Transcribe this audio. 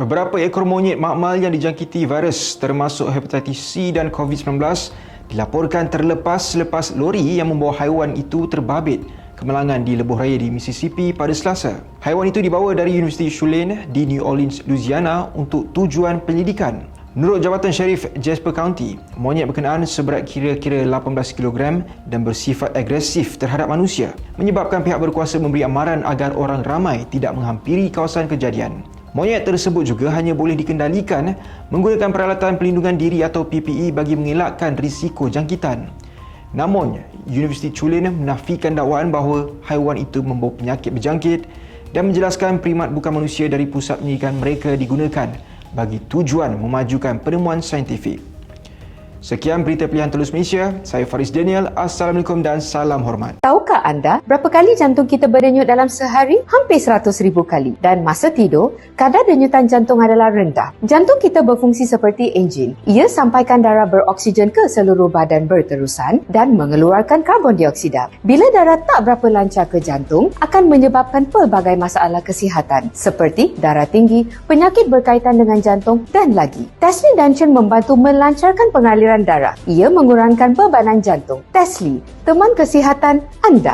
Beberapa ekor monyet makmal yang dijangkiti virus termasuk hepatitis C dan COVID-19 dilaporkan terlepas selepas lori yang membawa haiwan itu terbabit kemalangan di lebuh raya di Mississippi pada Selasa. Haiwan itu dibawa dari Universiti Tulane di New Orleans, Louisiana untuk tujuan penyelidikan. Menurut Jabatan Sheriff Jasper County, monyet berkenaan seberat kira-kira 18 kg dan bersifat agresif terhadap manusia, menyebabkan pihak berkuasa memberi amaran agar orang ramai tidak menghampiri kawasan kejadian. Monyet tersebut juga hanya boleh dikendalikan menggunakan peralatan pelindungan diri atau PPE bagi mengelakkan risiko jangkitan. Namun, Universiti Tulane menafikan dakwaan bahawa haiwan itu membawa penyakit berjangkit dan menjelaskan primat bukan manusia dari pusat penyelidikan mereka digunakan bagi tujuan memajukan penemuan saintifik. Sekian berita pilihan Telus Malaysia. Saya Faris Daniel. Assalamualaikum dan salam hormat. Tahukah anda berapa kali jantung kita berdenyut dalam sehari? Hampir 100 ribu kali. Dan masa tidur, kadar denyutan jantung adalah rendah. Jantung kita berfungsi seperti enjin. Ia sampaikan darah beroksigen ke seluruh badan berterusan dan mengeluarkan karbon dioksida. Bila darah tak berapa lancar ke jantung, akan menyebabkan pelbagai masalah kesihatan seperti darah tinggi, penyakit berkaitan dengan jantung dan lagi. Tesli Dungeon membantu melancarkan pengaliran darah. Ia mengurangkan bebanan jantung. Tesli, teman kesihatan anda.